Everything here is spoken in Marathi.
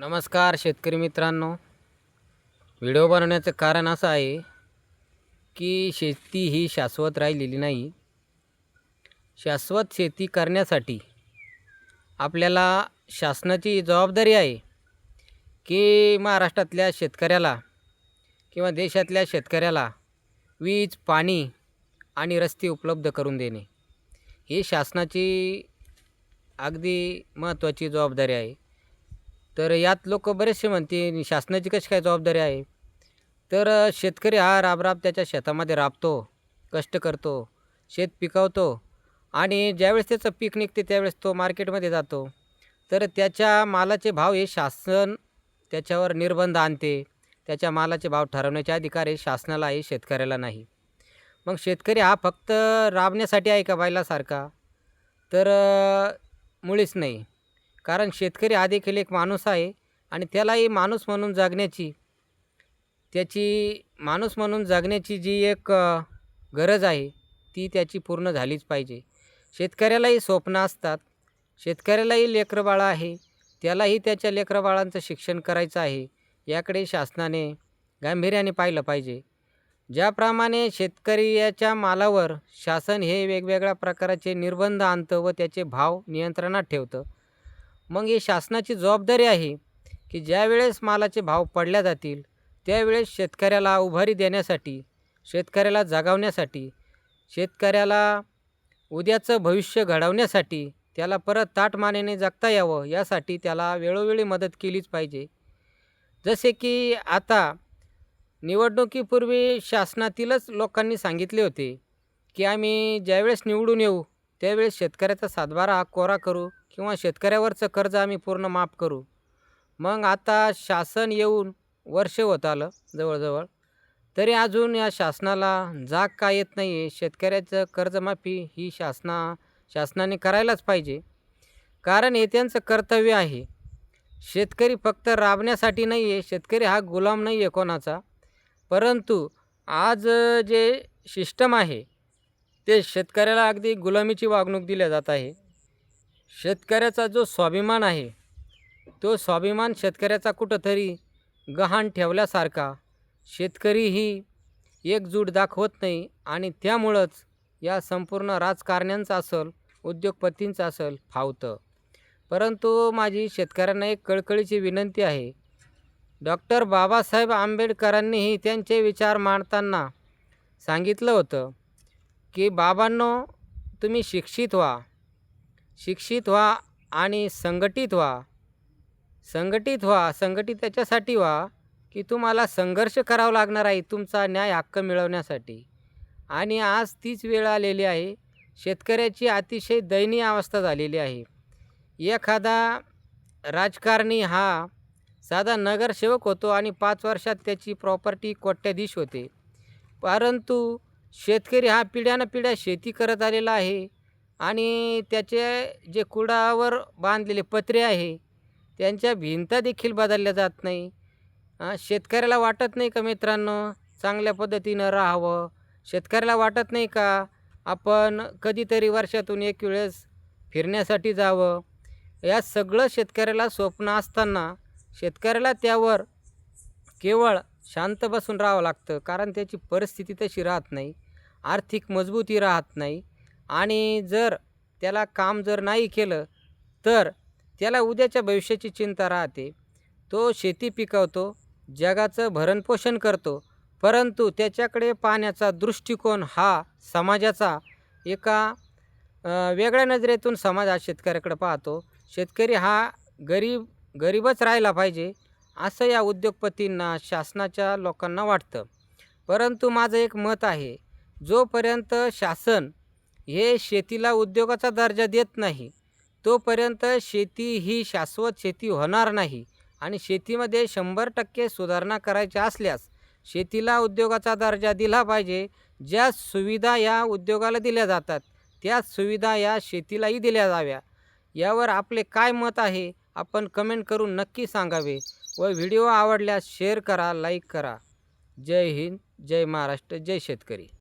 नमस्कार शेतकरी मित्रांनो. व्हिडिओ बनवण्याचं कारण असं आहे की शेती ही शाश्वत राहिलेली नाही. शाश्वत शेती करण्यासाठी आपल्याला शासनाची जबाबदारी आहे की महाराष्ट्रातल्या शेतकऱ्याला किंवा देशातल्या शेतकऱ्याला वीज पाणी आणि रस्ते उपलब्ध करून देणे. ही शासनाची अगदी महत्त्वाची जबाबदारी आहे. तर यात लोक बरेचसे म्हणते शासनाची कशी काय जबाबदारी आहे? तर शेतकरी हा राबराब त्याच्या शेतामध्ये राबतो कष्ट करतो शेत पिकवतो आणि ज्यावेळेस त्याचं पीक निघते त्यावेळेस तो मार्केटमध्ये जातो. तर त्याच्या मालाचे भाव हे शासन त्याच्यावर निर्बंध आणते. त्याच्या मालाचे भाव ठरवण्याचे अधिकार हे शासनाला आहे शेतकऱ्याला नाही. मग शेतकरी हा फक्त राबण्यासाठी आहे का बैलासारखा? तर मुळीच नाही. कारण शेतकरी हा देखील एक माणूस आहे आणि त्यालाही माणूस म्हणून जगण्याची त्याची माणूस म्हणून जगण्याची जी एक गरज आहे ती त्याची पूर्ण झालीच पाहिजे. शेतकऱ्यालाही स्वप्न असतात शेतकऱ्यालाही लेकरबाळं आहे त्यालाही त्याच्या लेकरबाळांचं शिक्षण करायचं आहे याकडे शासनाने गांभीर्याने पाहिलं पाहिजे. ज्याप्रमाणे शेतकरी याच्या मालावर शासन हे वेगवेगळ्या प्रकारचे निर्बंध आणतं व त्याचे भाव नियंत्रणात ठेवतं मग ही शासनाची जबाबदारी आहे की ज्यावेळेस मालाचे भाव पडल्या जातील त्यावेळेस शेतकऱ्याला उभारी देण्यासाठी शेतकऱ्याला जागावण्यासाठी शेतकऱ्याला उद्याचं भविष्य घडवण्यासाठी त्याला परत ताटमानेने जगता यावं यासाठी त्याला वेळोवेळी मदत केलीच पाहिजे. जसे की आता निवडणुकीपूर्वी शासनातीलच लोकांनी सांगितले होते की आम्ही ज्यावेळेस निवडून येऊ त्यावेळेस शेतकऱ्याचा सातबारा हा कोरा करू किंवा शेतकऱ्यावरचं कर्ज आम्ही पूर्ण माफ करू. मग आता शासन येऊन वर्ष होत आलं जवळजवळ. तरी अजून या शासनाला जाग का येत नाही आहे शेतकऱ्याचं कर्जमाफी ही शासना शासनाने करायलाच पाहिजे. कारण हे त्यांचं कर्तव्य आहे. शेतकरी फक्त राबण्यासाठी नाही आहे शेतकरी हा गुलाम नाही आहे कोणाचा. परंतु आज जे सिस्टम आहे ते शेतकऱ्याला अगदी गुलामीची वागणूक दिल्या जात आहे. शेतकऱ्याचा जो स्वाभिमान आहे तो स्वाभिमान शेतकऱ्याचा कुठंतरी गहाण ठेवल्यासारखा शेतकरीही एकजूट दाखवत नाही आणि त्यामुळंच या संपूर्ण राजकारण्यांचं असल उद्योगपतींचं असल फावतं. परंतु माझी शेतकऱ्यांना एक कळकळीची विनंती आहे. डॉक्टर बाबासाहेब आंबेडकरांनीही त्यांचे विचार मांडताना सांगितलं होतं की बाबांनो तुम्ही शिक्षित व्हा. शिक्षित व्हा आणि संघटित व्हा. संघटित व्हा संघटित त्याच्यासाठी व्हा की तुम्हाला संघर्ष करावा लागणार आहे तुमचा न्याय हक्क मिळवण्यासाठी. आणि आज तीच वेळ आलेली आहे. शेतकऱ्याची अतिशय दयनीय अवस्था झालेली आहे. एखादा राजकारणी हा साधा नगरसेवक होतो आणि पाच वर्षात त्याची प्रॉपर्टी कोट्याधीश होते. परंतु शेतकरी हा पिढ्यानं पिढ्या शेती करत आलेला आहे आणि त्याचे जे कुडावर बांधलेले पत्रे आहे त्यांच्या भिंता देखील बदलल्या जात नाही. शेतकऱ्याला वाटत नाही का मित्रांनो चांगल्या पद्धतीनं राहावं? शेतकऱ्याला वाटत नाही का आपण कधीतरी वर्षातून एक वेळेस फिरण्यासाठी जावं? या सगळं शेतकऱ्याला स्वप्न असताना शेतकऱ्याला त्यावर केवळ शांत बसून राहावं लागतं कारण त्याची परिस्थिती तशी राहत नाही आर्थिक मजबूती राहत नाही आणि जर त्याला काम जर नाही केलं तर त्याला उद्याच्या भविष्याची चिंता राहते. तो शेती पिकवतो जगाचं भरणपोषण करतो परंतु त्याच्याकडे पाहण्याचा दृष्टिकोन हा समाजाचा एका वेगळ्या नजरेतून समाज हा शेतकऱ्याकडे पाहतो. शेतकरी हा गरीब गरीबच राहिला पाहिजे असं या उद्योगपतींना शासनाच्या लोकांना वाटतं. परंतु माझं एक मत आहे जोपर्यंत शासन हे शेतीला उद्योगाचा दर्जा देत नाही तोपर्यंत शेती ही शाश्वत शेती होणार नाही आणि शेतीमध्ये शंभर टक्के सुधारणा करायच्या असल्यास शेतीला उद्योगाचा दर्जा दिला पाहिजे. ज्या सुविधा या उद्योगाला दिल्या जातात त्याच सुविधा या शेतीलाही दिल्या जाव्या. यावर आपले काय मत आहे आपण कमेंट करून नक्की सांगावे. व व्हिडिओ आवडल्यास शेअर करा लाईक करा. जय हिंद जय महाराष्ट्र जय शेतकरी.